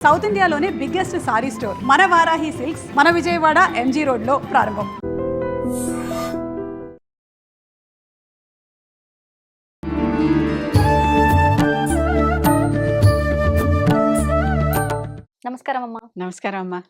South ఇండియాలోనే biggest sorry store మన Varahi silks మన విజయవాడ ఎంజీ రోడ్లో ప్రారంభం. నమస్కారం అమ్మా. నమస్కారం అమ్మా.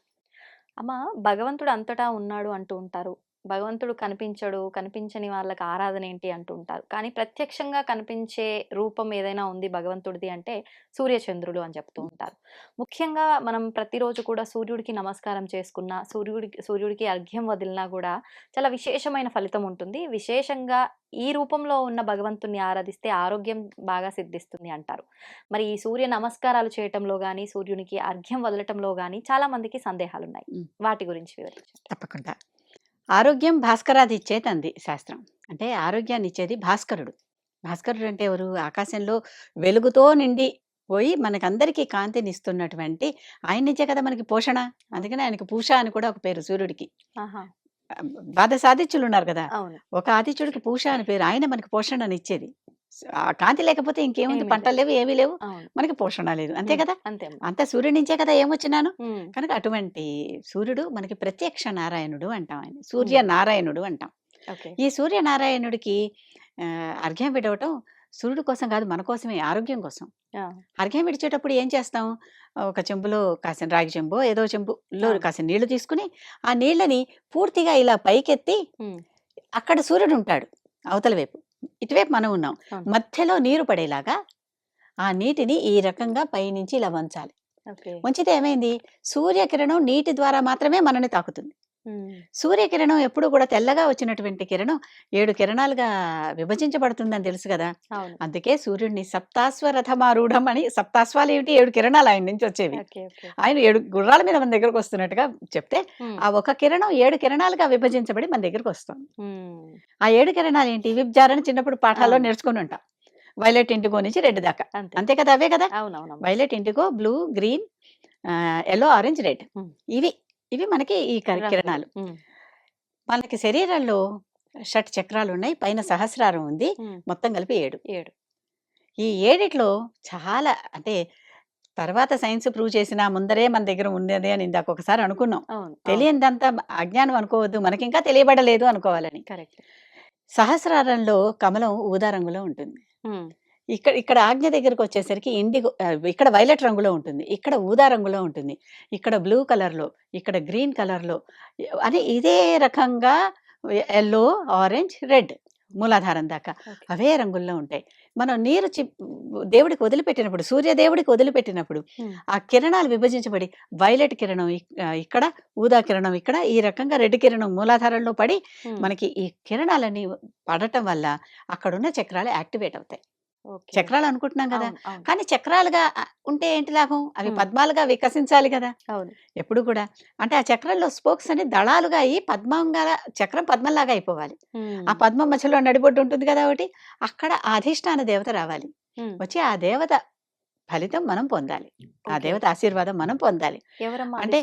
అమ్మ భగవంతుడు అంతటా ఉన్నాడు అంటూ ఉంటారు. భగవంతుడు కనిపించడు కనిపించని వాళ్ళకి ఆరాధన ఏంటి అంటూ ఉంటారు. కానీ ప్రత్యక్షంగా కనిపించే రూపం ఏదైనా ఉంది భగవంతుడిది అంటే సూర్యచంద్రులు అని చెప్తూ ఉంటారు. ముఖ్యంగా మనం ప్రతిరోజు కూడా సూర్యుడికి నమస్కారం చేసుకున్నా సూర్యుడికి సూర్యుడికి అర్ఘ్యం వదిలినా కూడా చాలా విశేషమైన ఫలితం ఉంటుంది. విశేషంగా ఈ రూపంలో ఉన్న భగవంతుని ఆరాధిస్తే ఆరోగ్యం బాగా సిద్ధిస్తుంది అంటారు. మరి ఈ సూర్య నమస్కారాలు చేయటంలో కానీ సూర్యునికి అర్ఘ్యం వదలటంలో కానీ చాలా మందికి సందేహాలు ఉన్నాయి. వాటి గురించి వివరించండి. తప్పకుండా. ఆరోగ్యం భాస్కరాది ఇచ్చేది అంది శాస్త్రం. అంటే ఆరోగ్యాన్ని ఇచ్చేది భాస్కరుడు. భాస్కరుడు అంటే ఎవరు? ఆకాశంలో వెలుగుతో నిండి పోయి మనకందరికీ కాంతిని ఇస్తున్నటువంటి ఆయన కదా మనకి పోషణ? అందుకని ఆయనకి పూష అని కూడా ఒక పేరు సూర్యుడికి. ద్వాదశ ఆదిత్యులు ఉన్నారు కదా! ఒక ఆదిత్యుడికి పూష అని పేరు. ఆయన మనకి పోషణని ఇచ్చేది కాంతి లేకపోతే ఇంకేముంది? పంటలు లేవు. ఏమీ లేవు. మనకి పోషణ లేదు. అంతే కదా? అంతే. అంత సూర్యుడి నుంచే కదా ఏమొచ్చినాను? కనుక అటువంటి సూర్యుడు మనకి ప్రత్యక్ష నారాయణుడు అంటాం ఆయన. సూర్య నారాయణుడు అంటాం. ఈ సూర్యనారాయణుడికి ఆ, అర్ఘ్యం విడవటం సూర్యుడు కోసం కాదు మన కోసమే ఆరోగ్యం కోసం. అర్ఘ్యం విడిచేటప్పుడు ఏం చేస్తాం? ఒక చెంబులో కాసిన రాగి చెంబు ఏదో చెంబులో. కాసిన నీళ్ళు తీసుకుని ఆ నీళ్ళని పూర్తిగా ఇలా పైకెత్తి అక్కడ సూర్యుడు ఉంటాడు అవతల వైపు. ఇటువైపు మనం ఉన్నాం. మధ్యలో నీరు పడేలాగా ఆ నీటిని ఈ రకంగా పైనుంచి ఇలా వంచాలి. వంచితే ఏమైంది? సూర్యకిరణం నీటి ద్వారా మాత్రమే మనని తాకుతుంది. సూర్యకిరణం ఎప్పుడు కూడా తెల్లగా వచ్చినటువంటి కిరణం ఏడు కిరణాలుగా విభజించబడుతుందని తెలుసు కదా! అందుకే సూర్యుడిని సప్తాశ్వరథమారూఢం అని సప్తాశ్వాలు ఏమిటి? ఏడు కిరణాలు ఆయన నుంచి వచ్చేవి. ఆయన ఏడు గుర్రాల మీద మన దగ్గరకు వస్తున్నట్టుగా చెప్తే ఆ ఒక కిరణం ఏడు కిరణాలుగా విభజించబడి మన దగ్గరకు వస్తుంది. ఆ ఏడు కిరణాలు ఏంటి విబ్జారని చిన్నప్పుడు పాఠాల్లో. నేర్చుకుని ఉంటాం వైలెట్ ఇంటిగో నుంచి రెడ్ దాకా. అంతే. కదా అవే కదా! Violet indigo blue green yellow orange red. ఇవి ఇవి మనకి ఈ క- రంగులు. కిరణాలు మనకి శరీరంలో షట్ చక్రాలు ఉన్నాయి పైన సహస్రారం ఉంది మొత్తం కలిపి ఏడు. ఏడు. ఈ ఏడిట్లో చాలా అంటే తర్వాత సైన్స్ ప్రూవ్ చేసిన ముందరే మన దగ్గర ఉన్నది అని ఇందాక ఒకసారి అనుకున్నాం. అవును. తెలియనిదంతా అజ్ఞానం అనుకోవద్దు మనకి ఇంకా తెలియబడలేదు అనుకోవాలని. కరెక్ట్. సహస్రారంలో కమలం ఊదా రంగులో ఉంటుంది. ఇక్కడ ఇక్కడ ఆజ్ఞ దగ్గరకు వచ్చేసరికి ఇండిగో ఇక్కడ వైలెట్ రంగులో ఉంటుంది ఇక్కడ ఊదా రంగులో ఉంటుంది ఇక్కడ బ్లూ కలర్లో ఇక్కడ గ్రీన్ కలర్లో అని ఇదే రకంగా ఎల్లో ఆరెంజ్ రెడ్ మూలాధారం దాకా అవే రంగుల్లో ఉంటాయి. మనం నీరు చి దేవుడికి వదిలిపెట్టినప్పుడు సూర్యదేవుడికి వదిలిపెట్టినప్పుడు ఆ కిరణాలు విభజించబడి వైలెట్ కిరణం ఇక్కడ ఊదా కిరణం ఇక్కడ ఈ రకంగా రెడ్ కిరణం మూలాధారంలో పడి మనకి ఈ కిరణాలన్నీ పడటం వల్ల అక్కడున్న చక్రాలు యాక్టివేట్ అవుతాయి. చక్రాలు అనుకుంటున్నాం కదా! కానీ చక్రాలుగా ఉంటే ఏంటి లాభం? అవి. పద్మాలుగా వికసించాలి కదా! ఎప్పుడు కూడా. అంటే ఆ చక్రంలో స్పోక్స్ అని దళాలుగా అయ్యి పద్మంగా చక్రం పద్మంలాగా అయిపోవాలి. ఆ పద్మం మధ్యలో నడిబొడ్డు ఉంటుంది కదా ఒకటి అక్కడ అధిష్టాన దేవత రావాలి. వచ్చి ఆ దేవత ఫలితం మనం పొందాలి. ఆ. దేవత ఆశీర్వాదం మనం పొందాలి. అంటే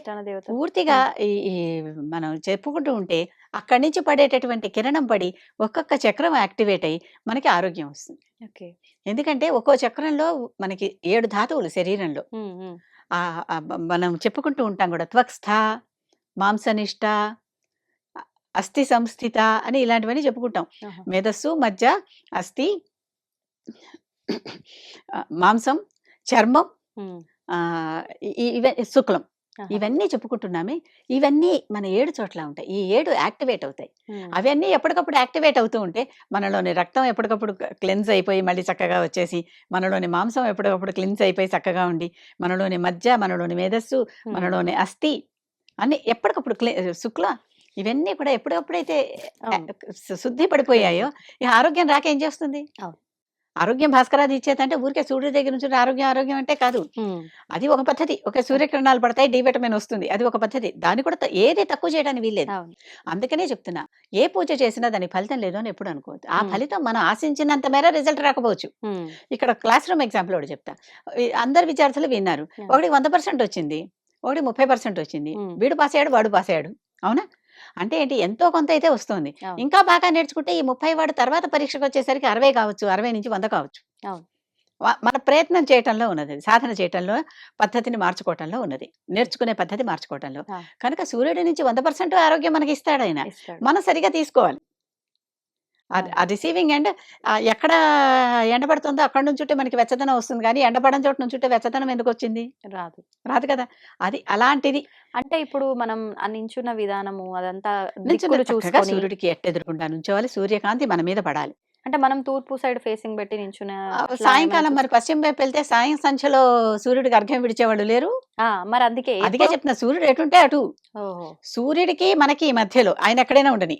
పూర్తిగా ఈ మనం చెప్పుకుంటూ ఉంటే అక్కడి నుంచి పడేటటువంటి కిరణం పడి ఒక్కొక్క చక్రం యాక్టివేట్ అయ్యి మనకి ఆరోగ్యం వస్తుంది. ఓకే. ఎందుకంటే ఒక్కో చక్రంలో మనకి ఏడు ధాతువులు శరీరంలో. మనం చెప్పుకుంటూ ఉంటాం కూడా త్వక్స్థ మాంసనిష్ట అస్థి సంస్థిత అని ఇలాంటివన్నీ చెప్పుకుంటాం. మేధస్సు మధ్య అస్థి మాంసం చర్మం ఇవ శుక్లం. ఇవన్నీ చెప్పుకుంటున్నామే. ఇవన్నీ మన ఏడు చోట్ల ఉంటాయి. ఈ ఏడు యాక్టివేట్ అవుతాయి. అవన్నీ ఎప్పటికప్పుడు యాక్టివేట్ అవుతూ ఉంటే మనలోని రక్తం ఎప్పటికప్పుడు క్లెన్స్ అయిపోయి మళ్ళీ చక్కగా వచ్చేసి మనలోని మాంసం ఎప్పటికప్పుడు క్లెన్స్ అయిపోయి చక్కగా ఉండి మనలోని మధ్య మనలోని మేధస్సు మనలోని అస్థి అన్ని ఎప్పటికప్పుడు క్లే శుక్ల ఇవన్నీ కూడా. శు- శుద్ధి పడిపోయాయో ఈ ఆరోగ్యం రాక ఏం చేస్తుంది. ఆరోగ్యం భాస్కరాది ఇచ్చేదంటే ఊరికే సూర్యుడి దగ్గర నుంచి ఆరోగ్యం ఆరోగ్యం అంటే కాదు. అది ఒక పద్ధతి. ఒక సూర్యకిరణాలు పడతాయి డి విటమిన్ వస్తుంది. అది ఒక పద్ధతి. దాన్ని కూడా ఏది తక్కువ చేయడానికి వీల్లేదు. అందుకనే చెప్తున్నా ఏ పూజ చేసినా దాని ఫలితం లేదు అని ఎప్పుడు అనుకోవద్దు. ఆ. ఫలితం మనం ఆశించినంత మేర రిజల్ట్ రాకపోవచ్చు. ఇక్కడ క్లాస్ రూమ్ ఎగ్జాంపుల్ ఒకటి చెప్తా. అందరు విద్యార్థులు విన్నారు. ఒకటి వంద పర్సెంట్ వచ్చింది ఒకటి ముప్పై పర్సెంట్ వచ్చింది. వీడు పాస్ అయ్యాడు వాడు పాస్ అయ్యాడు అవునా? అంటే ఏంటి ఎంతో కొంత అయితే వస్తుంది. ఇంకా బాగా నేర్చుకుంటే ఈ ముప్పై వాడు తర్వాత పరీక్షకు వచ్చేసరికి అరవై కావచ్చు అరవై నుంచి వంద కావచ్చు మన ప్రయత్నం చేయటంలో ఉన్నది. సాధన చేయటంలో పద్ధతిని మార్చుకోవటంలో ఉన్నది నేర్చుకునే పద్ధతి మార్చుకోవటంలో. కనుక సూర్యుడి నుంచి వంద పర్సెంట్ ఆరోగ్యం మనకి ఇస్తాడు ఆయన. మనం సరిగా తీసుకోవాలి అది ఆ రిసీవింగ్ ఎండ్ ఎక్కడ ఎండబడుతుందో అక్కడ నుంచుంటే మనకి వెచ్చదనం వస్తుంది. కానీ ఎండబడని చోట నుంచుంటే వెచ్చదనం ఎందుకు వచ్చింది? రాదు. రాదు కదా! అది అలాంటిది. అంటే ఇప్పుడు మనం ఆ నించున్న విధానము అదంతా నుంచున్న దిక్కులు చక్కగా చూసుకొని సూర్యుడికి ఎట్టెదురుకుండా నుంచోవాలి. సూర్యకాంతి మన మీద పడాలి. అంటే మనం తూర్పు సైడ్ ఫేసింగ్ పెట్టి నించున్న ఆ, సాయంకాలం మరి పశ్చిమ వైపు వెళ్తే సాయం సంధ్యలో సూర్యుడికి అర్ఘ్యం విడిచేవాళ్ళు లేరు. ఆ, మరి అందుకే అందుకే ఎప్పుడు- చెప్తున్నా సూర్యుడు ఎటుంటే అటు. ఓహో! సూర్యుడికి మనకి మధ్యలో ఆయన ఎక్కడైనా ఉండని.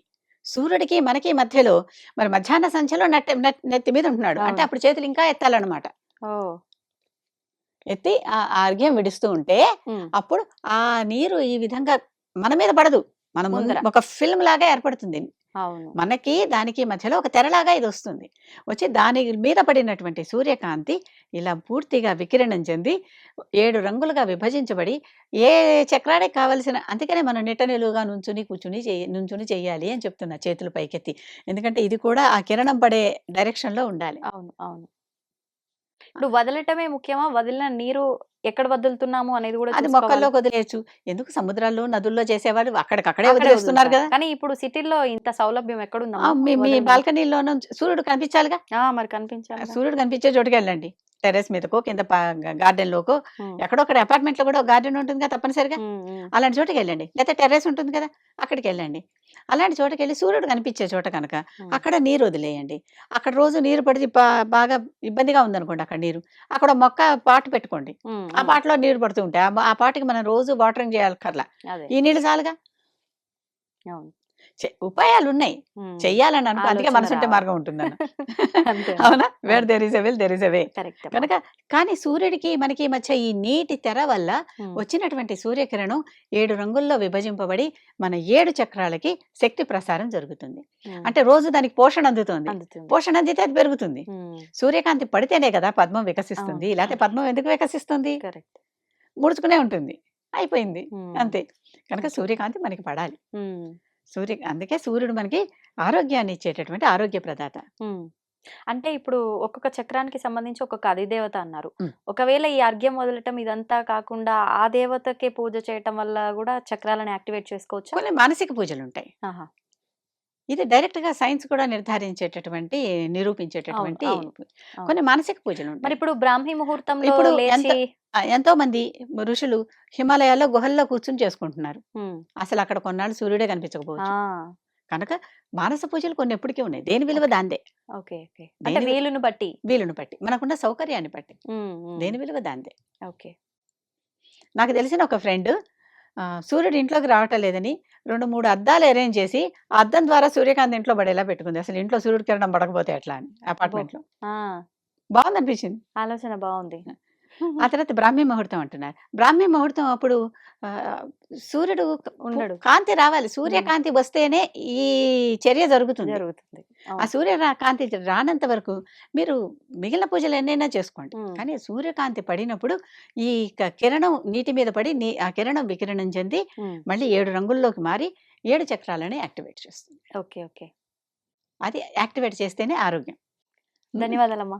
సూర్యుడికి మనకి మధ్యలో మరి మధ్యాహ్న సంధ్యలో నెట్ నెత్తి మీద ఉంటున్నాడు. అంటే. అప్పుడు చేతులు ఇంకా ఎత్తాలన్నమాట. ఎత్తి ఆ ఆ అర్ఘ్యం విడుస్తూ ఉంటే అప్పుడు ఆ నీరు ఈ విధంగా మన మీద పడదు. మన ముందు ముందర. ఒక ఫిల్మ్ లాగా ఏర్పడుతుంది. మనకి దానికి మధ్యలో ఒక తెరలాగా ఇది వస్తుంది. వచ్చి దాని మీద పడినటువంటి సూర్యకాంతి ఇలా పూర్తిగా వికిరణం చెంది ఏడు రంగులుగా విభజించబడి ఏ చక్రానికి కావలసిన అందుకనే మనం నిట్ట నిలువుగా నుంచుని కూర్చుని నుంచుని చెయ్యాలి అని చెప్తున్నా చేతులు పైకెత్తి. ఎందుకంటే ఇది కూడా ఆ కిరణం పడే డైరెక్షన్లో ఉండాలి. అవును అవును. ఇప్పుడు వదలటమే ముఖ్యమా వదిలిన నీరు ఎక్కడ వదులుతున్నాము అనేది కూడా అది. మొక్కల్లో వదిలేయచ్చు ఎందుకు సముద్రాల్లో నదుల్లో చేసేవాళ్ళు అక్కడికక్కడే అక్కడే వదిలేస్తున్నారు కదా. కానీ ఇప్పుడు సిటీలో ఇంత సౌలభ్యం ఆ, ఎక్కడుందమ్మా మీ? బాల్కనీలోనూ సూర్యుడు కనిపించాలిగా మరి కనిపించాలి. సూర్యుడు కనిపించే చోటుకి వెళ్ళండి టెర్రస్ మీదకో కింద గార్డెన్ లోకో ఉమ్, ఎక్కడో ఒక అపార్ట్మెంట్లో కూడా గార్డెన్ ఉంటుంది కదా తప్పనిసరిగా. అలాంటి చోటుకి వెళ్ళండి. లేకపోతే టెర్రస్ ఉంటుంది కదా అక్కడికి వెళ్ళండి అలాంటి చోటుకి వెళ్ళి సూర్యుడు కనిపించే చోట కనుక. అక్కడ నీరు వదిలేయండి. అక్కడ రోజు నీరు పడి బా- బాగా ఇబ్బందిగా ఉందనుకోండి అక్కడ నీరు. అక్కడ మొక్క పాటు పెట్టుకోండి. ఆ. పాటలో నీరు పడుతూ ఉంటాయి ఆ పాటకి మనం రోజు వాటరింగ్ చేయాలక్కర్లా అదే. ఈ నీళ్ళు చాలుగా. ఉపాయాలు ఉన్నాయి. చెయ్యాలని అనుకో అందుకే మనసుంటే. మార్గం ఉంటుందన్న. అంతే అవునా? Where there is a will there is a way. Correct. కనుక కానీ సూర్యుడికి మనకి మధ్య ఈ నీటి తెర వల్ల వచ్చినటువంటి సూర్యకిరణం ఏడు రంగుల్లో విభజింపబడి మన ఏడు చక్రాలకి శక్తి ప్రసారం జరుగుతుంది. అంటే రోజు దానికి పోషణ అందుతుంది. పోషణ అందితే అది పెరుగుతుంది. సూర్యకాంతి పడితేనే కదా పద్మం వికసిస్తుంది. లేకపోతే పద్మం ఎందుకు వికసిస్తుంది? ముడుచుకునే ఉంటుంది. అయిపోయింది. అంతే. కనుక సూర్యకాంతి మనకి పడాలి. సూర్య అందుకే సూర్యుడు మనకి ఆరోగ్యాన్ని ఇచ్చేటటువంటి ఆరోగ్య ప్రదాత. అంటే ఇప్పుడు ఒక్కొక్క చక్రానికి సంబంధించి ఒక్కొక్క అధిదేవత అన్నారు. ఒకవేళ ఈ అర్ఘ్యం వదలటం ఇదంతా కాకుండా ఆ దేవతకే పూజ చేయటం వల్ల కూడా చక్రాలను యాక్టివేట్ చేసుకోవచ్చా కొన్ని మానసిక పూజలు ఉంటాయి ఆహా. ఇది డైరెక్ట్గా సైన్స్ కూడా నిర్ధారించేటటువంటి నిరూపించేటటువంటి. కొన్ని మానసిక పూజలు మరి ఇప్పుడు బ్రాహ్మీ ముహూర్తంలో ఇప్పుడు ఎంత- మంది ఋషులు హిమాలయాల్లో గుహల్లో కూర్చుని చేసుకుంటున్నారు. అసలు అక్కడ కొన్నాళ్ళు సూర్యుడే కనిపించకపోవచ్చు. కనుక మానస పూజలు కొన్ని ఎప్పటికీ ఉన్నాయి. దేని విలువ దాందే ఓకే. ఓకే. వీలుని బట్టి. వీలును బట్టి. మనకున్న సౌకర్యాన్ని బట్టి. దేని విలువ దాందే ఓకే. నాకు తెలిసిన ఒక ఫ్రెండ్ సూర్యుడు ఇంట్లోకి రావటం లేదని రెండు మూడు అద్దాలు అరేంజ్ చేసి అద్దం ద్వారా సూర్యకాంతి ఇంట్లో పడేలా పెట్టుకుంది. అసలు ఇంట్లో సూర్యుడు కిరణం పడకపోతే ఎట్లా అని అపార్ట్మెంట్లో. ఆ, బాగుంది అనిపించింది ఆలోచన బాగుంది. ఆ తర్వాత బ్రాహ్మీ ముహూర్తం అంటున్నారు. బ్రాహ్మీ ముహూర్తం అప్పుడు సూర్యుడు ఉండడు. కాంతి రావాలి. సూర్యకాంతి వస్తేనే ఈ చర్య జరుగుతుంది. జరుగుతుంది. ఆ. సూర్య కాంతి రానంత వరకు మీరు మిగిలిన పూజలు ఎన్నైనా చేసుకోండి. కానీ సూర్యకాంతి పడినప్పుడు ఈ కిరణం నీటి మీద పడి నీ ఆ కిరణం వికిరణం చెంది మళ్ళీ ఏడు రంగుల్లోకి మారి ఏడు చక్రాలని యాక్టివేట్ చేస్తుంది. Okay okay. అది యాక్టివేట్ చేస్తేనే ఆరోగ్యం. ధన్యవాదాలమ్మా.